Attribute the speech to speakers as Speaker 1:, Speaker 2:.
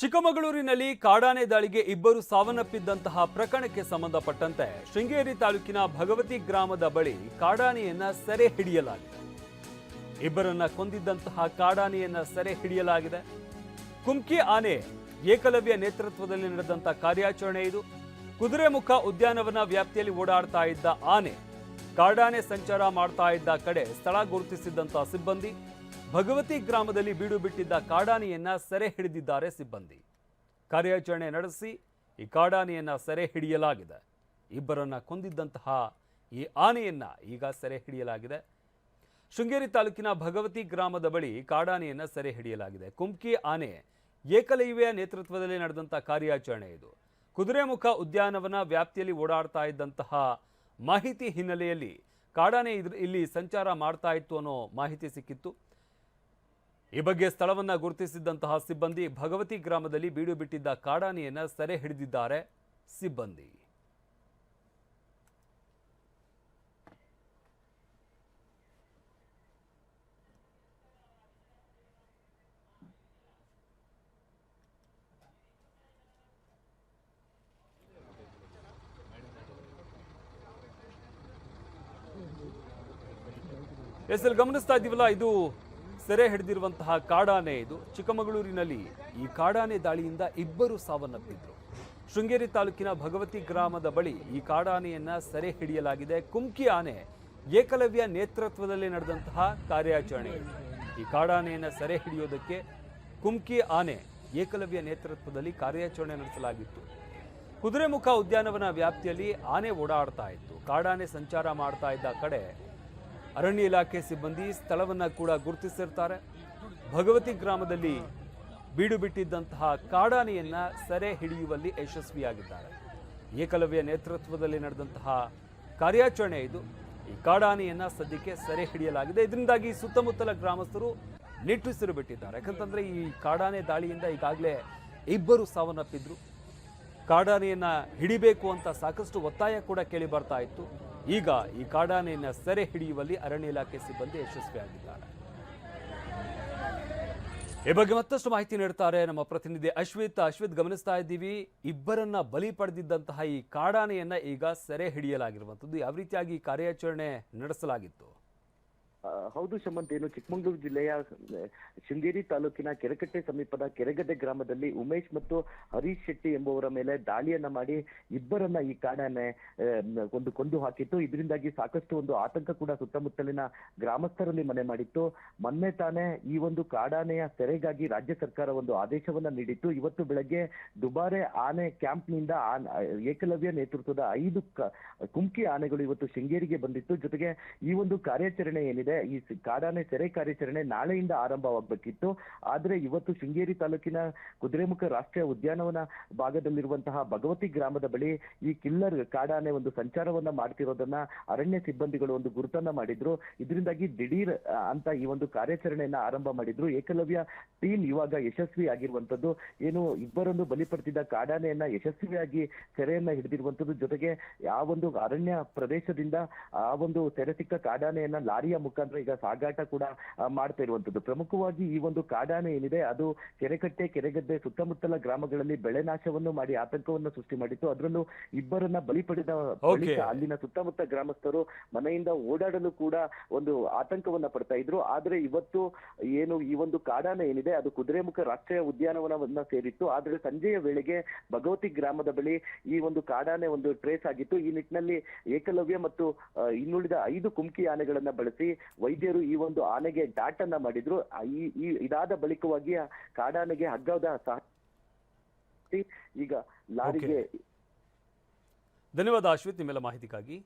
Speaker 1: ಚಿಕ್ಕಮಗಳೂರಿನಲ್ಲಿ ಕಾಡಾನೆ ದಾಳಿಗೆ ಇಬ್ಬರು ಸಾವನ್ನಪ್ಪಿದ್ದಂತಹ ಪ್ರಕರಣಕ್ಕೆ ಸಂಬಂಧಪಟ್ಟಂತೆ ಶೃಂಗೇರಿ ತಾಲೂಕಿನ ಭಗವತಿ ಗ್ರಾಮದ ಬಳಿ ಕಾಡಾನೆಯನ್ನ ಸೆರೆ ಹಿಡಿಯಲಾಗಿದೆ. ಇಬ್ಬರನ್ನ ಕೊಂದಿದ್ದಂತಹ ಕಾಡಾನೆಯನ್ನ ಸೆರೆ ಹಿಡಿಯಲಾಗಿದೆ. ಕುಮ್ಕಿ ಆನೆ ಏಕಲವ್ಯ ನೇತೃತ್ವದಲ್ಲಿ ನಡೆದಂತಹ ಕಾರ್ಯಾಚರಣೆ ಇದು. ಕುದುರೆಮುಖ ಉದ್ಯಾನವನ ವ್ಯಾಪ್ತಿಯಲ್ಲಿ ಓಡಾಡ್ತಾ ಇದ್ದ ಆನೆ ಕಾಡಾನೆ ಸಂಚಾರ ಮಾಡ್ತಾ ಇದ್ದ ಕಡೆ ಸ್ಥಳ ಗುರುತಿಸಿದ್ದಂತಹ ಸಿಬ್ಬಂದಿ, ಭಗವತಿ ಗ್ರಾಮದಲ್ಲಿ ಬೀಡು ಬಿಟ್ಟಿದ್ದ ಕಾಡಾನೆಯನ್ನ ಸೆರೆ ಹಿಡಿದಿದ್ದಾರೆ ಸಿಬ್ಬಂದಿ. ಕಾರ್ಯಾಚರಣೆ ನಡೆಸಿ ಈ ಕಾಡಾನೆಯನ್ನ ಸೆರೆ ಹಿಡಿಯಲಾಗಿದೆ. ಇಬ್ಬರನ್ನ ಕೊಂದಿದ್ದಂತಹ ಈ ಆನೆಯನ್ನ ಈಗ ಸೆರೆ ಹಿಡಿಯಲಾಗಿದೆ. ಶೃಂಗೇರಿ ತಾಲೂಕಿನ ಭಗವತಿ ಗ್ರಾಮದ ಬಳಿ ಕಾಡಾನೆಯನ್ನ ಸೆರೆ ಹಿಡಿಯಲಾಗಿದೆ. ಕುಮ್ಕಿ ಆನೆ ಏಕಲೈವ್ಯ ನೇತೃತ್ವದಲ್ಲಿ ನಡೆದಂತಹ ಕಾರ್ಯಾಚರಣೆ ಇದು. ಕುದುರೆಮುಖ ಉದ್ಯಾನವನ ವ್ಯಾಪ್ತಿಯಲ್ಲಿ ಓಡಾಡ್ತಾ ಇದ್ದಂತಹ ಮಾಹಿತಿ ಹಿನ್ನೆಲೆಯಲ್ಲಿ ಕಾಡಾನೆ ಇದ್ರ ಇಲ್ಲಿ ಸಂಚಾರ ಮಾಡ್ತಾ ಇತ್ತು ಅನ್ನೋ ಮಾಹಿತಿ ಸಿಕ್ಕಿತ್ತು. ಈ ಬಗ್ಗೆ ಸ್ಥಳವನ್ನು ಗುರುತಿಸಿದ್ದಂತಹ ಸಿಬ್ಬಂದಿ ಭಗವತಿ ಗ್ರಾಮದಲ್ಲಿ ಬೀಡು ಬಿಟ್ಟಿದ್ದ ಕಾಡಾನೆಯನ್ನು ಸೆರೆ ಹಿಡಿದಿದ್ದಾರೆ ಸಿಬ್ಬಂದಿ. ಎಸ್ ಎಲ್, ಗಮನಿಸ್ತಾ ಇದ್ದೀವಲ್ಲ, ಇದು ಸೆರೆ ಹಿಡಿದಿರುವಂತಹ ಕಾಡಾನೆ ಇದು. ಚಿಕ್ಕಮಗಳೂರಿನಲ್ಲಿ ಈ ಕಾಡಾನೆ ದಾಳಿಯಿಂದ ಇಬ್ಬರು ಸಾವನ್ನಪ್ಪಿದ್ರು. ಶೃಂಗೇರಿ ತಾಲೂಕಿನ ಭಗವತಿ ಗ್ರಾಮದ ಬಳಿ ಈ ಕಾಡಾನೆಯನ್ನ ಸೆರೆ ಹಿಡಿಯಲಾಗಿದೆ. ಕುಮ್ಕಿ ಆನೆ ಏಕಲವ್ಯ ನೇತೃತ್ವದಲ್ಲಿ ನಡೆದಂತಹ ಕಾರ್ಯಾಚರಣೆ. ಈ ಕಾಡಾನೆಯನ್ನು ಸೆರೆ ಹಿಡಿಯೋದಕ್ಕೆ ಕುಮ್ಕಿ ಆನೆ ಏಕಲವ್ಯ ನೇತೃತ್ವದಲ್ಲಿ ಕಾರ್ಯಾಚರಣೆ ನಡೆಸಲಾಗಿತ್ತು. ಕುದುರೆಮುಖ ಉದ್ಯಾನವನ ವ್ಯಾಪ್ತಿಯಲ್ಲಿ ಆನೆ ಓಡಾಡ್ತಾ ಇತ್ತು. ಕಾಡಾನೆ ಸಂಚಾರ ಮಾಡ್ತಾ ಇದ್ದ ಕಡೆ ಅರಣ್ಯ ಇಲಾಖೆ ಸಿಬ್ಬಂದಿ ಸ್ಥಳವನ್ನು ಕೂಡ ಗುರುತಿಸಿರ್ತಾರೆ. ಭಗವತಿ ಗ್ರಾಮದಲ್ಲಿ ಬೀಡು ಬಿಟ್ಟಿದ್ದಂತಹ ಕಾಡಾನೆಯನ್ನು ಸೆರೆ ಹಿಡಿಯುವಲ್ಲಿ ಯಶಸ್ವಿಯಾಗಿದ್ದಾರೆ. ಏಕಲವ್ಯ ನೇತೃತ್ವದಲ್ಲಿ ನಡೆದಂತಹ ಕಾರ್ಯಾಚರಣೆ ಇದು. ಈ ಕಾಡಾನೆಯನ್ನು ಸದ್ಯಕ್ಕೆ ಸೆರೆ ಹಿಡಿಯಲಾಗಿದೆ. ಇದರಿಂದಾಗಿ ಸುತ್ತಮುತ್ತಲ ಗ್ರಾಮಸ್ಥರು ನಿಟ್ಟುಸಿರು ಬಿಟ್ಟಿದ್ದಾರೆ. ಯಾಕಂತಂದರೆ ಈ ಕಾಡಾನೆ ದಾಳಿಯಿಂದ ಈಗಾಗಲೇ ಇಬ್ಬರು ಸಾವನ್ನಪ್ಪಿದ್ರು. ಕಾಡಾನೆಯನ್ನ ಹಿಡಿಬೇಕು ಅಂತ ಸಾಕಷ್ಟು ಒತ್ತಾಯ ಕೂಡ ಕೇಳಿ ಬರ್ತಾ ಇತ್ತು. ಈಗ ಈ ಕಾಡಾನೆಯನ್ನು ಸೆರೆ ಹಿಡಿಯುವಲ್ಲಿ ಅರಣ್ಯ ಇಲಾಖೆ ಸಿಬ್ಬಂದಿ ಯಶಸ್ವಿಯಾಗಿದ್ದಾರೆ. ಈ ಬಗ್ಗೆ ಮತ್ತಷ್ಟು ಮಾಹಿತಿ ನೀಡ್ತಾರೆ ನಮ್ಮ ಪ್ರತಿನಿಧಿ ಅಶ್ವಿತ್. ಅಶ್ವಿತ್, ಗಮನಿಸ್ತಾ ಇದ್ದೀವಿ, ಇಬ್ಬರನ್ನ ಬಲಿ ಪಡೆದಿದ್ದಂತಹ ಈ ಕಾಡಾನೆಯನ್ನ ಈಗ ಸೆರೆ ಹಿಡಿಯಲಾಗಿರುವಂಥದ್ದು. ಯಾವ ರೀತಿಯಾಗಿ ಕಾರ್ಯಾಚರಣೆ ನಡೆಸಲಾಗಿತ್ತು?
Speaker 2: ಹೌದು ಶಮಂತ್, ಏನು ಚಿಕ್ಕಮಗಳೂರು ಜಿಲ್ಲೆಯ ಶೃಂಗೇರಿ ತಾಲೂಕಿನ ಕೆರೆಕಟ್ಟೆ ಸಮೀಪದ ಕೆರೆಗದ್ದೆ ಗ್ರಾಮದಲ್ಲಿ ಉಮೇಶ್ ಮತ್ತು ಹರೀಶ್ ಶೆಟ್ಟಿ ಎಂಬುವರ ಮೇಲೆ ದಾಳಿಯನ್ನ ಮಾಡಿ ಇಬ್ಬರನ್ನ ಈ ಕಾಡಾನೆ ಒಂದು ಕೊಂದು ಹಾಕಿತ್ತು. ಇದರಿಂದಾಗಿ ಸಾಕಷ್ಟು ಒಂದು ಆತಂಕ ಕೂಡ ಸುತ್ತಮುತ್ತಲಿನ ಗ್ರಾಮಸ್ಥರಲ್ಲಿ ಮನೆ ಮಾಡಿತ್ತು. ಮೊನ್ನೆ ತಾನೇ ಈ ಒಂದು ಕಾಡಾನೆಯ ಸೆರೆಗಾಗಿ ರಾಜ್ಯ ಸರ್ಕಾರ ಒಂದು ಆದೇಶವನ್ನ ನೀಡಿತ್ತು. ಇವತ್ತು ಬೆಳಗ್ಗೆ ದುಬಾರೆ ಆನೆ ಕ್ಯಾಂಪ್ನಿಂದ ಏಕಲವ್ಯ ನೇತೃತ್ವದ ಐದು ಕುಮ್ಕಿ ಆನೆಗಳು ಇವತ್ತು ಶೃಂಗೇರಿಗೆ ಬಂದಿತ್ತು. ಜೊತೆಗೆ ಈ ಒಂದು ಕಾರ್ಯಾಚರಣೆ ಏನಿದೆ ಈ ಸ- ಕಾಡಾನೆ ಸೆರೆ ಕಾರ್ಯಾಚರಣೆ ನಾಳೆಯಿಂದ ಆರಂಭವಾಗಬೇಕಿತ್ತು. ಆದ್ರೆ ಇವತ್ತು ಶೃಂಗೇರಿ ತಾಲೂಕಿನ ಕುದುರೆಮುಖ ರಾಷ್ಟ್ರೀಯ ಉದ್ಯಾನವನ ಭಾಗದಲ್ಲಿರುವಂತಹ ಭಗವತಿ ಗ್ರಾಮದ ಬಳಿ ಈ ಕಿಲ್ಲರ್ ಕಾಡಾನೆ ಒಂದು ಸಂಚಾರವನ್ನ ಮಾಡ್ತಿರೋದನ್ನ ಅರಣ್ಯ ಸಿಬ್ಬಂದಿಗಳು ಒಂದು ಗುರುತನ್ನ ಮಾಡಿದ್ರು. ಇದರಿಂದಾಗಿ ದಿಢೀರ್ ಅಂತ ಈ ಒಂದು ಕಾರ್ಯಾಚರಣೆಯನ್ನ ಆರಂಭ ಮಾಡಿದ್ರು. ಏಕಲವ್ಯ ಟೀಮ್ ಇವಾಗ ಯಶಸ್ವಿ ಆಗಿರುವಂತದ್ದು ಏನು ಇಬ್ಬರನ್ನು ಬಲಿ ಪಡೆದಿದ್ದ ಕಾಡಾನೆಯನ್ನ ಯಶಸ್ವಿಯಾಗಿ ಸೆರೆಯನ್ನ ಹಿಡಿದಿರುವಂತದ್ದು ಜೊತೆಗೆ ಆ ಒಂದು ಅರಣ್ಯ ಪ್ರದೇಶದಿಂದ ಆ ಒಂದು ಸೆರೆ ಸಿಕ್ಕ ಕಾಡಾನೆಯನ್ನ ಲಾರಿಯ ಮುಖಾಂತರ ಈಗ ಸಾಗಾಟ ಕೂಡ ಮಾಡ್ತಾ ಇರುವಂತದ್ದು. ಪ್ರಮುಖವಾಗಿ ಈ ಒಂದು ಕಾಡಾನೆ ಏನಿದೆ ಅದು ಕೆರೆಕಟ್ಟೆ ಕೆರೆಗದ್ದೆ ಸುತ್ತಮುತ್ತಲ ಗ್ರಾಮಗಳಲ್ಲಿ ಬೆಳೆ ನಾಶವನ್ನು ಮಾಡಿ ಆತಂಕವನ್ನು ಸೃಷ್ಟಿ ಮಾಡಿತ್ತು. ಅದರಲ್ಲೂ ಇಬ್ಬರನ್ನ ಬಲಿ ಪಡೆದ ಬಳಿಕ ಅಲ್ಲಿನ ಸುತ್ತಮುತ್ತ ಗ್ರಾಮಸ್ಥರು ಮನೆಯಿಂದ ಓಡಾಡಲು ಕೂಡ ಒಂದು ಆತಂಕವನ್ನ ಪಡ್ತಾ ಇದ್ರು. ಆದ್ರೆ ಇವತ್ತು ಏನು ಈ ಒಂದು ಕಾಡಾನೆ ಏನಿದೆ ಅದು ಕುದುರೆಮುಖ ರಾಷ್ಟ್ರೀಯ ಉದ್ಯಾನವನವನ್ನ ಸೇರಿತ್ತು. ಆದ್ರೆ ಸಂಜೆಯ ವೇಳೆಗೆ ಭಗವತಿ ಗ್ರಾಮದ ಬಳಿ ಈ ಒಂದು ಕಾಡಾನೆ ಒಂದು ಟ್ರೇಸ್ ಆಗಿತ್ತು. ಈ ನಿಟ್ಟಿನಲ್ಲಿ ಏಕಲವ್ಯ ಮತ್ತು ಇನ್ನುಳಿದ ಐದು ಕುಮ್ಕಿ ಆನೆಗಳನ್ನ ಬಳಸಿ ವೈದ್ಯರು ಈ ಒಂದು ಆನೆಗೆ ಡಾಟ್ ಅನ್ನ ಮಾಡಿದ್ರು. ಈ ಇದಾದ ಬಳಿಕವಾಗಿ ಕಾಡಾನೆಗೆ ಹಗ್ಗದ ಸಹ ಈಗ ಲಾರಿಗೆ
Speaker 1: ಧನ್ಯವಾದ ಅಶ್ವಿತ್ ನಿಮ್ಮೆಲ್ಲ ಮಾಹಿತಿಗಾಗಿ.